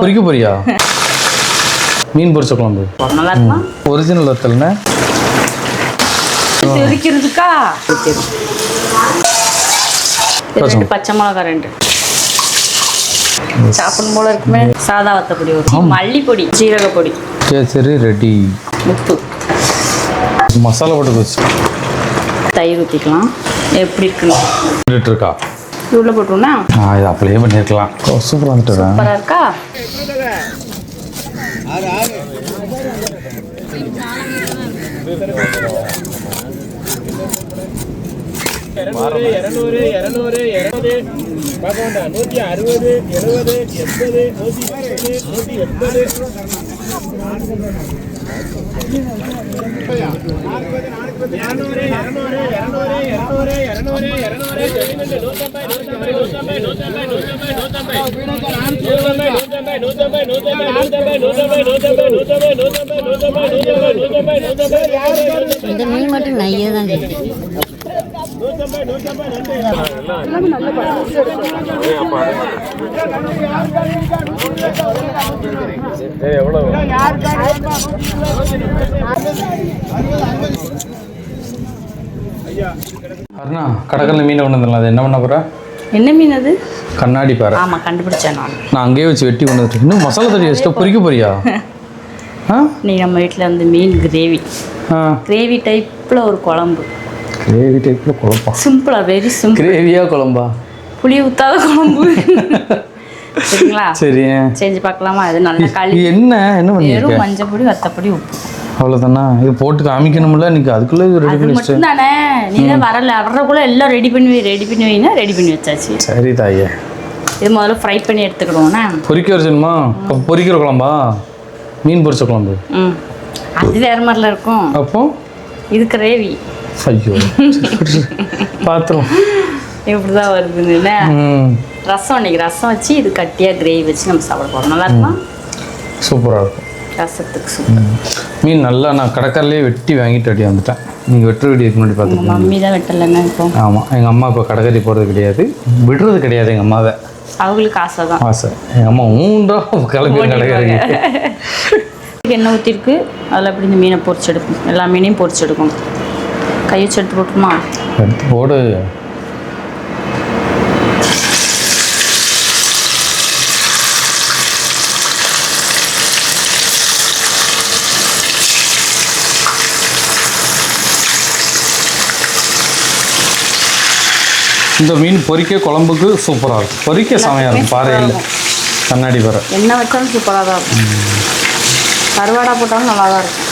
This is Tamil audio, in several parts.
பொரிக்க போறியா? மீன் பொரிச்ச குழம்பு. ஒரிஜினல் வத்தல்னா தெரிக்கிறதுக்கா ரெண்டு பச்சை மிளகா ரெண்டு. சாப்பிடும் போல இருக்குமே. சாதா வத்தப்பொடி ஒரு மல்லிப்பொடி ஜீரக பொடி. கேசரி ரெடி. உப்பு. மசாலா போட்டு தயிர் ஊற்றிக்கலாம் எப்படி இருக்குன்னு. இருக்கா இது உள்ள போட்டோம்னா ஆ இது அப்படியே பண்ணியிருக்கலாம் சூப்பராக வந்துட்டு சூப்பராக இருக்கா இரநூறு இரநூறு இருநூறு நூற்றி அறுபது எழுபது எண்பது நூற்றி நூற்றி எண்பது இந்த மீன் மட்டும் நையே தான் கேட்டு அருணா கடற்கல்ல மீனை வந்துடலாம் அது என்ன பண்ண போற? என்ன மீன் அது? கண்ணாடி பாரு ஆமாம் கண்டுபிடிச்சேன் நான். நான் அங்கேயே வச்சு வெட்டி கொண்டு வந்துட்டு இன்னும் மசாலா தண்ணி வச்சுட்டு பொரிக்க போறியா? நீ நம்ம வீட்டில் வந்து மீன் கிரேவி. கிரேவி டைப்பில் ஒரு குழம்பு. கிரேவி டைப்பில் குழப்பம் சிம்பிளாக வெரி சிம்பிள் கிரேவியா குழம்பா? புளி ஊத்தாத குழம்பு. சரிங்களா? சரி. செஞ்சு பார்க்கலாமா? அது நல்லா களி. இது என்ன என்ன வெறும் மஞ்சள் பொடி வத்தப்பொடி உப்பு. அவ்வளோதானா இது போட்டு காமிக்கணும்ல இன்னைக்கு. அதுக்குள்ளே இது ரெடி பண்ணி மட்டும் தானே நீ தான் வரல. வர்றதுக்குள்ள எல்லாம் ரெடி பண்ணி வை ரெடி பண்ணி வைனா ரெடி பண்ணி வச்சாச்சு. சரி தாயே. இது முதல்ல ஃப்ரை பண்ணி எடுத்துக்கிடுவோண்ணா பொரிக்க வச்சுமா இப்போ பொரிக்கிற குழம்பா? மீன் பொரிச்ச குழம்பு. ம். அது வேற மாதிரில இருக்கும். அப்போ? இது கிரேவி ஐயோ பார்த்துரும் இப்படி தான் வருதுன்னு ம். ரசம் இன்னைக்கு ரசம் வச்சு இது கட்டியாக கிரேவி வச்சு நம்ம சாப்பிட போகிறோம் நல்லா இருக்குமா? சூப்பராக இருக்கும். ரசத்துக்கு சூப்பர். மீன் நல்லா நான் கடற்கரையிலே வெட்டி வாங்கிட்டு அடி வந்துட்டேன். நீங்கள் வெட்டுற வீடியோக்கு முன்னாடி பார்த்துருக்கீங்க. மம்மி தான் வெட்டலைன்னா இப்போ? ஆமாம் எங்கள் அம்மா இப்போ கடற்கரை போகிறது கிடையாது. விடுறது கிடையாது எங்கள் அம்மாவை. அவங்களுக்கு ஆசை தான். ஆசை. எங்கள் அம்மா ஊண்டா கிளம்பி கடற்கரைக்கு எண்ணெய் ஊற்றிருக்கு அதில் அப்படி இந்த மீனை பொரிச்சு எடுக்கணும்? எல்லா மீனையும் பொரிச்சு எடுக்கணும். கை வச்சு எடுத்து போட்டுமா எடுத்து போடு. இந்த மீன் பொரிக்க குழம்புக்கு சூப்பராக இருக்கும். பொரிக்க செமையாக இருக்கும். பாறையில் கண்ணாடி பாறை எண்ணெய் வச்சாலும் சூப்பராக தான் இருக்கும். கருவாடா போட்டாலும் நல்லா தான் இருக்கும்.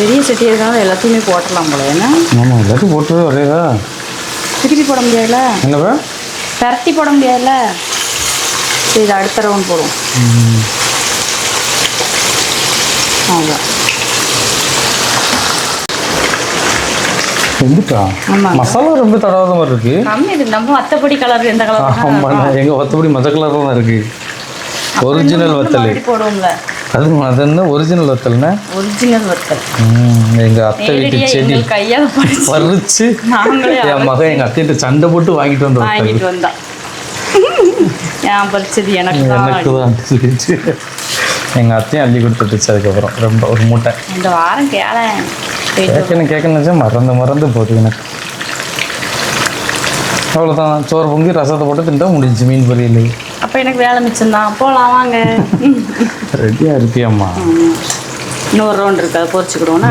பெரிய சட்டி இருக்கனால எல்லாத்தையுமே போட்டலாம் போல ஏன்னா ஆமாம் எல்லாத்தையும் போட்டு வரையதா திருப்பி போட முடியாதுல்ல? என்னப்பா? பரட்டி போட முடியாதுல்ல? சரி இது அடுத்த ரவுண்ட் போடுவோம். அவ்வளோ ஆமாங்க. மசாலா ரொம்ப தடவாத மாதிரி இருக்கு. கம்மி இது நம்ம மற்றபடி கலர் எந்த ஆமா கலர் எங்க ஒத்தபடி மஞ்சள் கலர்ல தான் இருக்கு. ஒரிஜினல் வத்தல். போடுவோம்ல. அது அது என்ன? ஒரிஜினல் வத்தல்னா? ஒரிஜினல் வத்தல். ம், எங்க அத்தை வீட்டு செடி. எங்கள் கையால் பறிச்சு நாங்களே என் மகன் எங்க அத்தைகிட்ட சண்டை போட்டு வாங்கிட்டு வந்த வத்தல். வாங்கிட்டு வந்தான் ஏன் பறிச்சது எனக்கு எனக்கு தான் சொல்லிச்சு எங்க அத்தையும் அள்ளி கொடுத்துட்டுச்சு அதுக்கப்புறம். ரொம்ப ஒரு மூட்டை. இந்த வாரம் கேளேன் கேட்கணும் கேட்கணும் மறந்து மறந்து போகுது எனக்கு. அவ்வளோதான் சோறு பொங்கி ரசத்தை போட்டு தின்ட்டா முடிஞ்சு மீன் பொரியல். அப்போ எனக்கு வேலை மிச்சம்தான் போகலாம் வாங்க. ரெடியாக இருப்பியாம்மா இன்னொரு ரவுண்ட் இருக்கு அதை பொறிச்சுக்கிடுவோண்ணா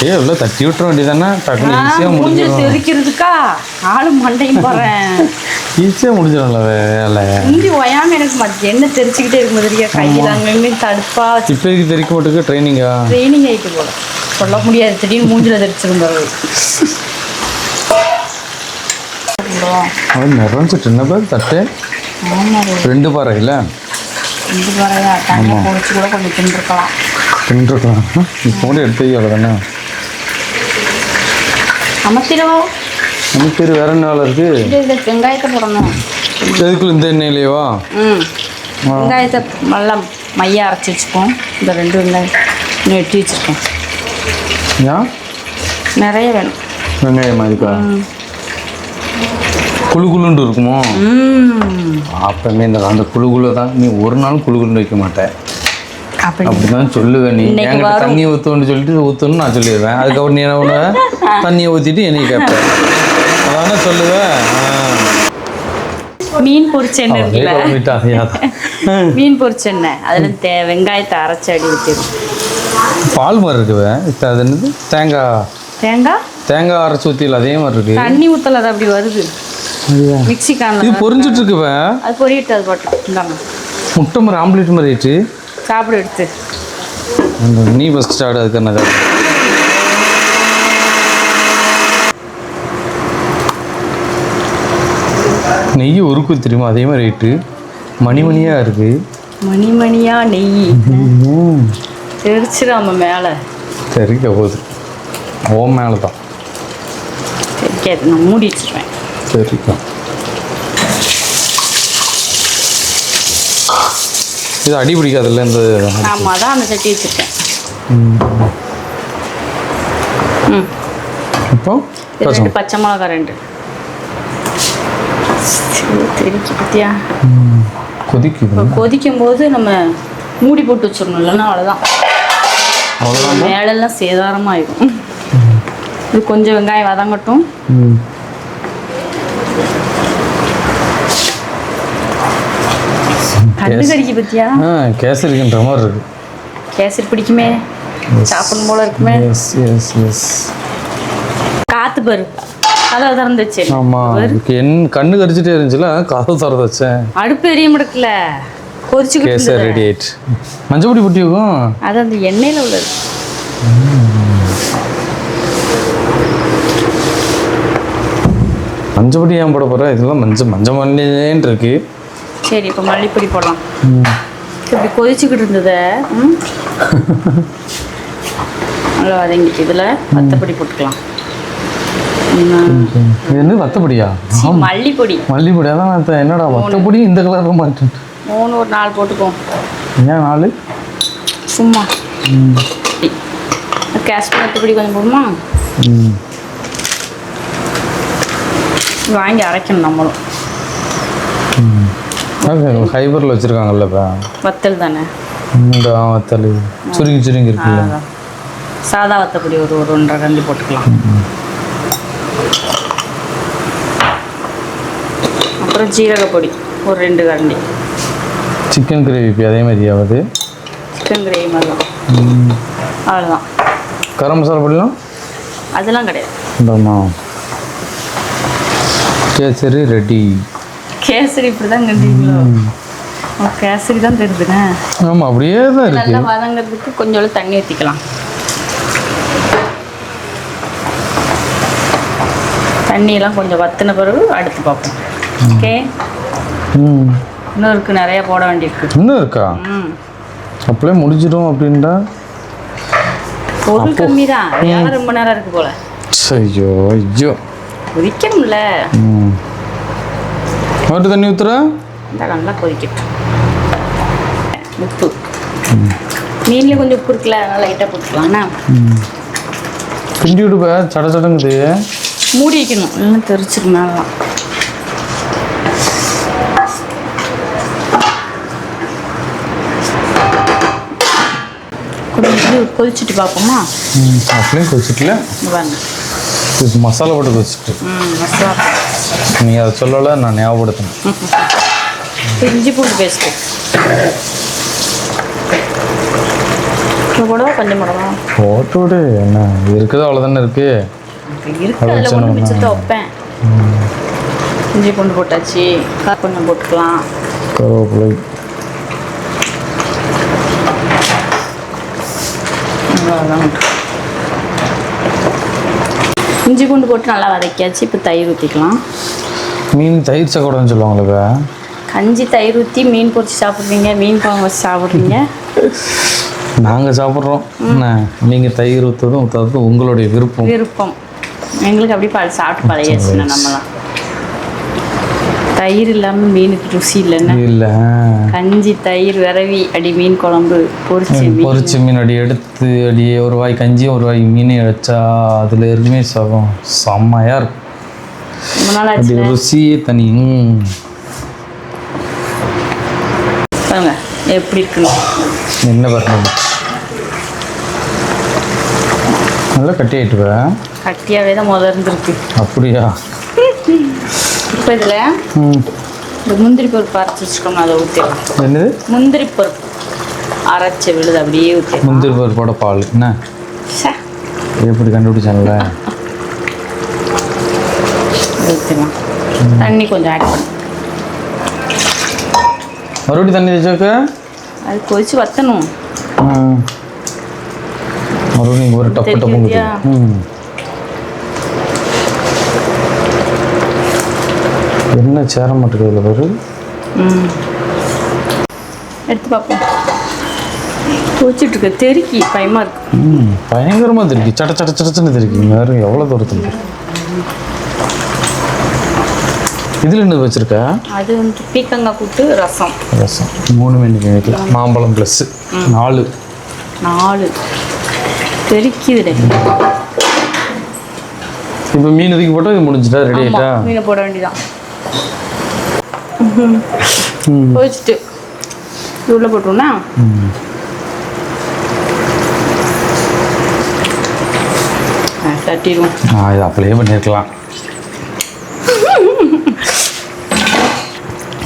ஏ எவ்வளோ தட்டி விட்டுற வேண்டியதானே டக்குனு ஈஸியாக ஆளும் மண்டையும் போகிறேன் ஈஸியாக முடிஞ்சிடும்ல வேலை. முந்தி ஒயாம எனக்கு மத்த என்ன தெரிச்சுக்கிட்டே இருக்கும் தெரியா கையில் அங்கங்கே தடுப்பா. இப்போதைக்கு தெரிக்க மாட்டுக்கு? ட்ரைனிங்கா ட்ரைனிங் ஆகிட்டு போல. சொல்ல முடியாது. திடீர்னு மூஞ்சில தெரிச்சிருந்தாரு அது நிறைஞ்சிட்டு என்ன பேர்? தட்டு. ரெண்டு பாறை இல்லை இந்த வரையா தனியாக பொடிச்சு கூட கொஞ்சம் தின்றுருக்கலாம். தின்றுக்கலாம் இப்போ கூட எடுத்து அவ்வளோ தானே நமக்கு பேர் வேற என்ன இருக்கு? வெங்காயத்தை போடணும். எதுக்குள்ள இந்த எண்ணெயிலேவா ம். வெங்காயத்தை நல்லா மையா அரைச்சி வச்சுப்போம். இந்த ரெண்டு வெங்காயம் இன்னும் வெட்டி ஏன்? நிறைய வேணும். வெங்காயம் மாதிரிக்கா குழு குழுண்டு இருக்குமோ? ம். அப்பமே இந்த அந்த குழுகுல தான் நீ ஒரு நாள் குழுகுண்டு வைக்க மாட்டேன். அப்படி அப்படிதான் சொல்லுவேன் நீ. என்கிட்ட. தண்ணியை ஊற்றுன்னு சொல்லிட்டு ஊற்றுன்னு நான் சொல்லிடுவேன். அதுக்கப்புறம் நீ என்ன பண்ணுவ? தண்ணியை ஊற்றிட்டு என்னைய கேட்பேன் அதானே சொல்லுவேன் மீன் பொரிச்ச எண்ணெய் இருக்குல்ல? மீன் பொரிச்ச எண்ணெய் அதில் தே வெங்காயத்தை அரைச்சி அடி ஊற்றிடும் பால் மாதிரி இருக்குவே இப்போ அது என்னது? தேங்காய் தேங்காய் தேங்காய் அரைச்சி ஊற்றியில் அதே மாதிரி இருக்கு. தண்ணி ஊற்றல அது அப்படி வருது. மிக்ஸி இது கானில் பொரிஞ்சிட்டு இருக்குவே அது பொரியிட்டு அது போட்டு. இந்தாங்க. முட்டை மாதிரி ஆம்லேட் மாதிரி ஆயிடுச்சு. சாப்பிட எடுத்து. நீ ஃபஸ்ட் ஸ்டார்ட் அதுக்கு என்ன நெய் உருக்கு தெரியுமா? அதே மாதிரி ரேட்டு மணி மணியாக இருக்கு. மணி மணியா நெய் தெரிச்சிடாம மேலே. தெரிக்க போகுது. ஓ மேலே தான் தெரிக்காது நான் மூடி வச்சிருவேன். சரிக்கா இது அடி பிடிக்காதுல்ல இந்த ஆமாம் அதான் அந்த சட்டி வச்சுருக்கேன். இப்போ ரெண்டு பச்சை மிளகா ரெண்டு. தெரிக்க பத்தியா? கொதிக்குது. இப்போ கொதிக்கும் போது நம்ம மூடி போட்டு வச்சிடணும் இல்லைன்னா அவ்வளோதான் மேலெல்லாம் சேதாரமாக ஆயிடும் இது கொஞ்சம் வெங்காயம் வதங்கட்டும். கண்டு கடிக்கு பத்தியா? கேசரிக்குன்ற மாதிரி இருக்கு. கேசரி பிடிக்குமே? சாப்பிடணும் போல இருக்குமே? காத்து பாரு. கதவை திறந்து வச்சு ஆமாம் இதுக்கு என் கண்ணு கடிச்சிட்டே இருந்துச்சுல கதவு திறந்து வச்சேன். அடுப்பு எரிய முடக்கல கொதிச்சுக்கிட்டு கேசரி. ரெடி ஆயிடுச்சு மஞ்சப்பொடி புட்டி இருக்கும். அது அந்த எண்ணெயில் உள்ளது. மஞ்சப்பொடி ஏன் போட போகிற இதெல்லாம் மஞ்சள் மஞ்சள் மல்லின்னு இருக்கு. சரி இப்போ மல்லிப்பொடி போடலாம். இப்படி கொதிச்சுக்கிட்டு இருந்தத நல்லா வதங்கிட்டு இதில் வத்தப்பொடி போட்டுக்கலாம். இது என்ன வத்தப்பொடியா? மல்லிப்பொடி. மல்லிப்பொடி அதான் என்னடா வத்தப்பொடி இந்த கலரில் மாட்டேன் மூணு ஒரு நாலு போட்டுக்கோ ஏன் நாலு? சும்மா. காஷ்மீர் வத்தப்பொடி கொஞ்சம் போடுமா? வாங்கி அரைக்கணும் நம்மளும். ஹைபரில் வச்சுருக்காங்கல்ல இப்போ. வத்தல் தானே? இந்த வத்தல் சுருங்கி சுருங்கி இருக்குல்ல. சாதா வத்தப்பொடி ஒரு ஒரு ஒன்றரை கண்டி போட்டுக்கலாம். அப்புறம் ஜீரகப்பொடி ஒரு ரெண்டு கரண்டி. சிக்கன் கிரேவி அதே மாதிரி ஆகுது சிக்கன் கிரேவி மாதிரி தான் அவ்வளோதான் கரம் மசாலா பொடிலாம்? அதெல்லாம் கிடையாது. கேசரி ரெடி கேசரி இப்படி தான் கண்டிங்களோ கேசரி தான் தெரியுதுண்ணே ஆமாம் அப்படியே தான் நல்லா வதங்கிறதுக்கு கொஞ்சோண்டு தண்ணி ஊற்றிக்கலாம் தண்ணியெல்லாம் கொஞ்சம் வத்தின பிறகு அடுத்து பார்ப்போம். ஓகே ம். இன்னும் இருக்குது நிறைய போட வேண்டியிருக்கு. இன்னும் இருக்கா? அப்படியே முடிஞ்சிடும் அப்படின்டா பொருள் கம்மி தான் ரொம்ப நேரம் இருக்கு போல. ஐயோ ஐயோ. கொதிக்கணும்ல. மறுபடியும் தண்ணி இந்த நல்லா கொதிக்கட்டும். உப்பு. மீன்லேயே கொஞ்சம் உப்பு இருக்குல்ல அதனால லைட்டாக போட்டுக்கலாம்ண்ணா கிண்டி விடுப்ப சட சடங்குது. மூடி வைக்கணும் இல்லைன்னா தெரிச்சிரும் மேலாம் கொதிச்சுட்டு பார்ப்போமா ம் அப்படியே கொதிச்சிட்டுல இது மசாலா போட்டு கொதிச்சிட்டு. ம் மசாலா. நீ அதை சொல்லலை நான் ஞாபகப்படுத்தினேன் இப்போ இஞ்சி பூண்டு பேஸ்ட்டு கூட கொஞ்சம் மிளகா போட்டு விடு என்ன? இருக்குது அவ்வளோதானே இருக்கு. இப்போ இருக்கு அதில் ஒன்று மிச்சத்தை வைப்பேன் இஞ்சி பூண்டு போட்டாச்சு கொஞ்சம் போட்டுக்கலாம். கருவேப்பிலை. இஞ்சி பூண்டு போட்டு நல்லா வதக்கியாச்சு இப்போ தயிர் ஊற்றிக்கலாம் மீன் தயிர் சக்கோடன்னு சொல்லுவாங்களே கஞ்சி தயிர் ஊற்றி மீன் பொரிச்சு சாப்பிட்றீங்க மீன் குழம்பு வச்சு சாப்பிட்றீங்க. நாங்கள் சாப்பிட்றோம். என்ன? நீங்கள் தயிர் ஊற்றுறதும் ஊற்றாததும் உங்களுடைய விருப்பம். விருப்பம். எங்களுக்கு அப்படி பழ சாப்பிட்டு பழையாச்சுண்ணா நம்மலாம். தயிர் இல்லாமல் மீனுக்கு ருசி இல்லைன்னா இல்லை கஞ்சி தயிர் விரவி அடி மீன் குழம்பு பொரிச்சு பொரிச்ச மீன் அடி எடுத்து அடி ஒரு வாய் கஞ்சி ஒரு வாய் மீன் வச்சா அதில் எதுவுமே சுகம் செம்மையாக இருக்கும். ரொம்ப நாள் ஆச்சு ருசியே தனி. பாருங்க எப்படி இருக்குன்னு. என்ன பண்ணுறது நல்லா கட்டி ஆயிட்டுவ கட்டியாவே தான் முதல்ல இருந்திருக்கு. அப்படியா? இப்போ இதில் இந்த முந்திரி பருப்பு அரைச்சி வச்சுக்கோங்க அதை ஊற்றிடலாம் என்னது? முந்திரி பருப்பு. அரைச்ச விழுது அப்படியே ஊற்றி முந்திரி பருப்போட பால். என்ன? எப்படி கண்டுபிடிச்சான்ல ஊற்றிடலாம் தண்ணி கொஞ்சம் ஆட் பண்ணு. மறுபடியும் தண்ணி வச்சாக்க அது கொதிச்சு வத்தணும். மறுபடியும் ஒரு டப்பு டப்பு தெரியுதியா? ம். என்ன சேர மாட்டேங்குது இதில் ம். எடுத்து பார்ப்போம். கொதிச்சுட்டு இருக்கு தெருக்கி. பயமாக இருக்கு. ம் பயங்கரமாக தெரிக்கி. சட சட சடச்சுன்னு தெரிக்கி. வேறு எவ்வளோ தூரத்தில் இதில் என்ன வச்சுருக்க? அது வந்து பீக்கங்காய் கூட்டு ரசம். ரசம். மூணு மணிக்கு மாம்பழம் ப்ளஸ்ஸு நாலு. நாலு. தெருக்கிதுடே இப்போ மீன் இதுக்கு போட்டால் இது முடிஞ்சிட்டா? ரெடி ஆயிட்டா? மீனை போட வேண்டியதான் இது உள்ள ஆ, தட்டிடுவோம். ஆ இது அப்படியே பண்ணியிருக்கலாம்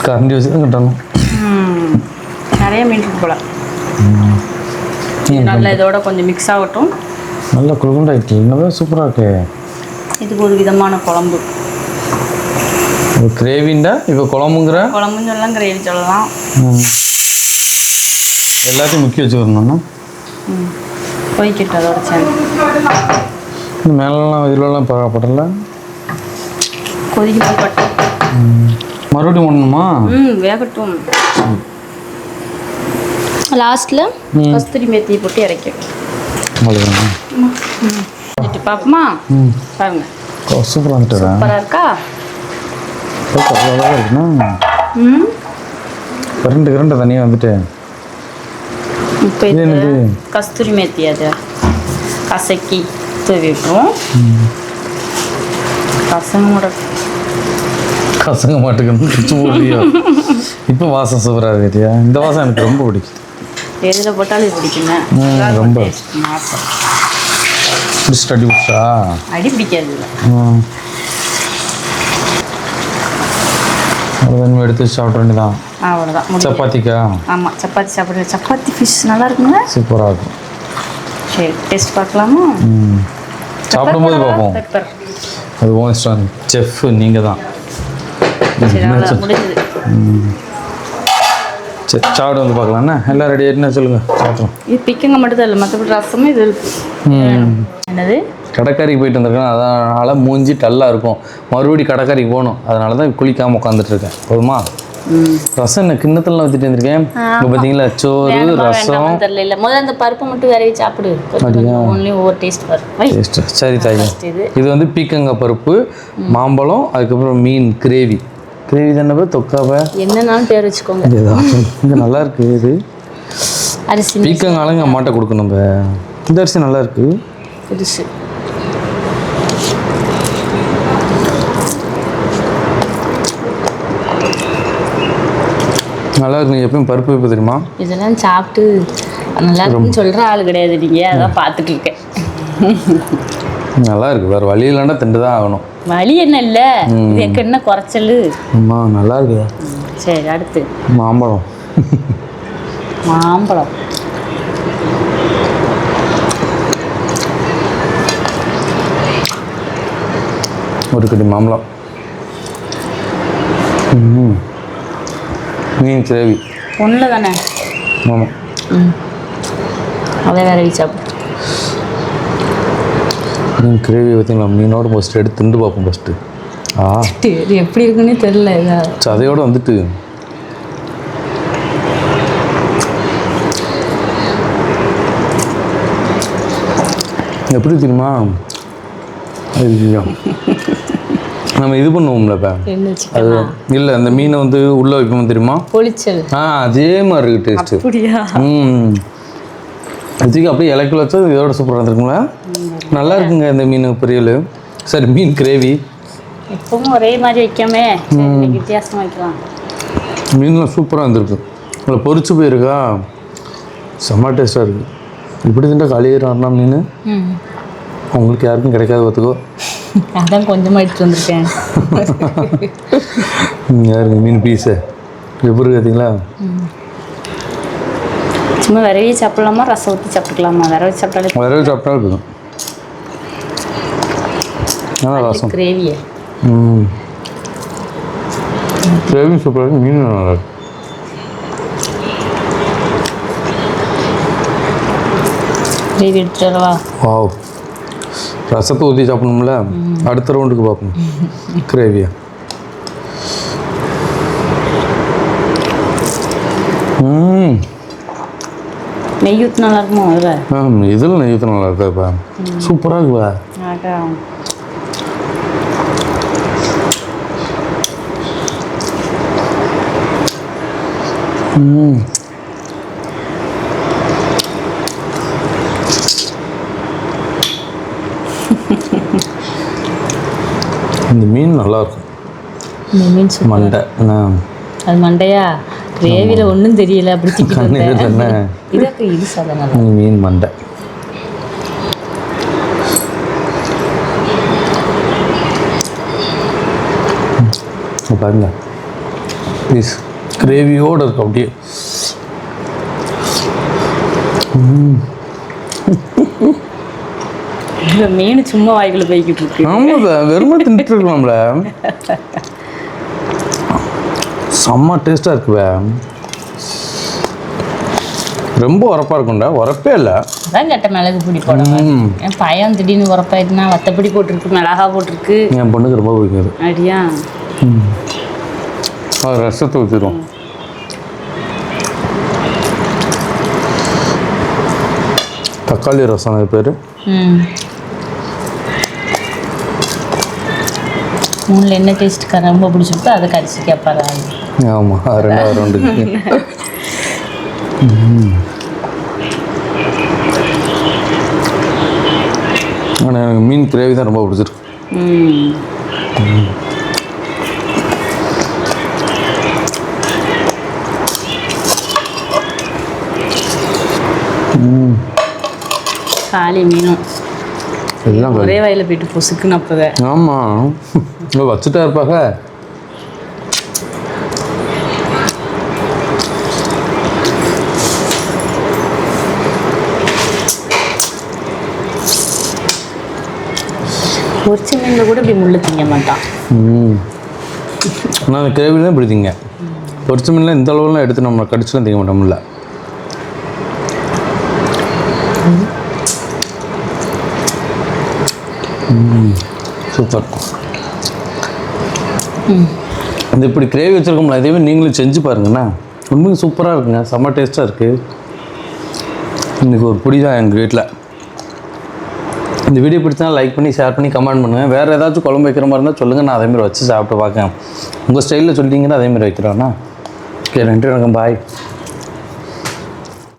கரண்டி வச்சு தான் கட்டணும். நிறைய மீன் போல. நல்லா இதோட கொஞ்சம் மிக்ஸ் ஆகட்டும். நல்லா குழுகுண்டாயிட்டு இன்னும் சூப்பராக இருக்கு. இதுக்கு ஒரு விதமான குழம்பு. கிரேவிண்டா இப்போ குழம்புங்கிற? குழம்புன்னு சொல்லலாம் கிரேவி சொல்லலாம். எல்லாத்தையும் முக்கிய வச்சு வரணும்னா கொதிக்கட்டும் அதோட சேர்ந்து. மேலெல்லாம் இதுலலாம் படல. கொதிக்க பட்டு மறுபடியும் ஒன்றுமா ம் வேகட்டும். லாஸ்ட்டில் கஸ்தூரி மேத்தி போட்டு வந்துட்டு பார்ப்போமா பாருங்க. சூப்பராக இருக்கா? கரண்ட் கரண்ட் தனியாக வந்துட்டு. இப்போ இது? கஸ்தூரி மேத்தி அது கசக்கி தூவி விட்டுருவோம். பசங்களோட கசங்க மாட்டுக்கு இப்போ வாசம் சூப்பராக இருக்குதியா இந்த வாசம் எனக்கு ரொம்ப பிடிக்கும். எதில் போட்டாலும் இது பிடிக்குங்க. ரொம்ப. பிடிச்சிட்டு அடி பிடிச்சா? அடி பிடிக்காது. அவ்வளோதான் எடுத்து சாப்பிட வேண்டியதான் அவ்வளோதான் சப்பாத்திக்கா? ஆமாம் சப்பாத்தி சாப்பிடுங்க. சப்பாத்தி ஃபிஷ் நல்லா இருக்குங்க. சூப்பராக இருக்கும். சரி டேஸ்ட் பார்க்கலாமா? சாப்பிடும்போது பார்ப்போம். அது ஓன் செஃப் நீங்கள் தான் முடிஞ்சது. சரி சாப்பிட வந்து பார்க்கலாண்ணா எல்லாம் ரெடி ஆகிட்டுனா சொல்லுங்கள் சாப்பிட்றோம் இது பிக்கங்க மட்டும் தான் இல்லை மற்றபடி ரசமும் இது என்னது? கடைக்காரிக்கு போயிட்டு வந்திருக்கேன். அதனால் மூஞ்சி டல்லாக இருக்கும். மறுபடியும் கடைக்காரிக்கு போகணும். அதனால தான் குளிக்காமல் உட்காந்துட்டு இருக்கேன். போதுமா? ரசம் என்ன? கிண்ணத்துலாம் ஊற்றிட்டு வந்திருக்கேன். இப்போ பார்த்தீங்களா சோறு ரசம். தெரியல. இல்லை முதல்ல அந்த பருப்பு மட்டும் வேறவே சாப்பிடு. ஒன்லி ஒவ்வொரு டேஸ்ட் டேஸ்ட்டு சரி தாய். இது. வந்து பீக்கங்காய் பருப்பு மாம்பழம் அதுக்கப்புறம் மீன் கிரேவி. கிரேவி தானே தொக்காவை என்னன்னாலும் பேர் வச்சுக்கோங்க. இங்கே நல்லா இருக்கு இது. அரிசி பீக்கங்காலங்க அம்மாட்ட கொடுக்கணும் நம்ம. இந்த அரிசி நல்லா இருக்கு. புதுசு நல்லா இருக்கு நீ எப்பயும் பருப்பு வைப்ப தெரியுமா? இதெல்லாம் சாப்பிட்டு நல்லா இருக்குன்னு சொல்கிற ஆள் கிடையாது நீங்கள் அதான் பார்த்துட்டு இருக்கேன். நல்லா இருக்கு வேறு வழி இல்லைன்னா திண்டு தான் ஆகணும். வழி என்ன இல்லை? இதுக்கு என்ன குறைச்சல். அம்மா நல்லா இருக்கு சரி அடுத்து. மாம்பழம். மாம்பழம். ஒரு கட்டி மாம்பழம். மீன் கிரேவி. ஒன்றில் தானே ஆமாம் அதை வேற வச்சு சாப்பிடு. மீன் கிரேவி பார்த்தீங்களா? மீனோட ஃபஸ்ட்டு எடுத்து திண்டு பார்ப்போம் ஃபஸ்ட்டு ஆ. எப்படி இருக்குன்னே தெரியல இதா? சதையோட வந்துட்டு. எப்படி தெரியுமா? நம்ம இது பண்ணுவோம்ல இப்போ. அது இல்லை அந்த மீனை வந்து உள்ளே வைப்போம் தெரியுமா? பொளிச்சல் ஆ அதே மாதிரி இருக்கு டேஸ்ட்டு ம். இதுக்கு அப்படியே இலக்கில் வச்சா இதோட சூப்பராக இருந்திருக்குங்களா நல்லா இருக்குங்க இந்த மீன் பொரியல். சரி மீன் கிரேவி. எப்பவும் ஒரே மாதிரி வைக்காமே சரி, இன்னைக்கு வித்தியாசமா வைக்கலாம். மீன்லாம் சூப்பராக இருந்திருக்கு. அதில் பொரிச்சு போயிருக்கா? செம்ம டேஸ்ட்டாக இருக்குது இப்படி திண்டா காலியாயிரம் மீன்? ம். உங்களுக்கு யாருக்கும் கிடைக்காது பார்த்துக்கோ. அதான் கொஞ்சமாக எடுத்துட்டு வந்திருக்கேன். யாருங்க மீன் பீஸு எப்படி பார்த்தீங்களா? சும்மா விரவி சாப்பிடலாமா? ரசம் ஊற்றி சாப்பிட்டுக்கலாமா? விரவி சாப்பிட்டாலே வேற சாப்பிட்டா இருக்குது நல்லா ரசம். கிரேவியை ம். கிரேவி சூப்பராக இருக்கு மீன் நல்லா இருக்கு. கிரேவி எடுத்துட்டு வரவா? வாவ். ரசத்தை ஊற்றி சாப்பிடணும்ல? அடுத்த ரவுண்டுக்கு பார்ப்போம். கிரேவியா நெய் ஊற்றி நல்லா இருக்குமா இதில் நெய் ஊற்ற நல்லா இருக்காப்பா சூப்பராக இருக்குப்பா. இந்த மீன் நல்லா இருக்கும் இந்த மீன் மண்டை அது மண்டையா? கிரேவியில் ஒன்றும் தெரியல அப்படி இதற்கு இது சாதம் மீன் மண்டை. பாருங்க. ப்ளீஸ் கிரேவியோடு இருக்கும் அப்படியே. மீன் சும்மா வாய்க்குள்ள போய்கிட்டு இருக்கு. ஆமாம் வெறுமை தின்ட்டு இருக்கலாம்ல செம்ம டேஸ்ட்டாக இருக்குவே. ரொம்ப உரப்பாக இருக்கும்டா. உரப்பே இல்லை. அதான் கேட்ட மிளகு பொடி போட ம். என் பையன் திடீர்னு உரப்பாயிட்டுனா வத்தப்பொடி போட்டிருக்கு மிளகா போட்டிருக்கு. என் பொண்ணுக்கு ரொம்ப பிடிக்கும். அப்படியா? ரசத்தை ஊற்றிடுவோம் தக்காளி ரசம் அது பேர். மூணில் என்ன டேஸ்ட்டுக்கா ரொம்ப பிடிச்சிருக்கோ அதை கரிசி கேட்பாரா ஆமாம் ரெண்டாவது ரவுண்டுக்கு ஆனால் எனக்கு மீன் கிரேவி தான் ரொம்ப பிடிச்சிருக்கு. ம். காளி மீனும். எல்லாம் ஒரே வயலில் போயிட்டு பொசுக்குன்னு அப்போவே. ஆமாம் வச்சுட்டா இருப்பாங்க பொரிச்ச மீனில் கூட இப்படி முள்ளு திங்க மாட்டான். ஆனால் அந்த கிரேவி தான் பிடிச்சிங்க பொரிச்ச மீன்லாம் இந்த அளவுலாம் எடுத்து நம்ம கடிச்சுலாம் திங்க மாட்டோம்ல. சூப்பர் இந்த இப்படி கிரேவி வச்சுருக்கோம்ல இதே மாதிரி நீங்களும் செஞ்சு பாருங்கண்ணா. உண்மையும் சூப்பராக இருக்குங்க. செம்ம டேஸ்ட்டாக இருக்குது இன்றைக்கி ஒரு பிடி தான் எங்கள் வீட்டில் இந்த வீடியோ பிடிச்சா லைக் பண்ணி ஷேர் பண்ணி கமெண்ட் பண்ணுங்கள் வேறு ஏதாச்சும் குழம்பு வைக்கிற மாதிரி இருந்தால் சொல்லுங்கள் நான் அதேமாதிரி வச்சு சாப்பிட்டு பார்க்கேன் உங்கள் ஸ்டைலில் சொல்லிட்டீங்கன்னா அதேமாதிரி வைக்கிறோண்ணா ஓகே நன்றி வணக்கம். பாய்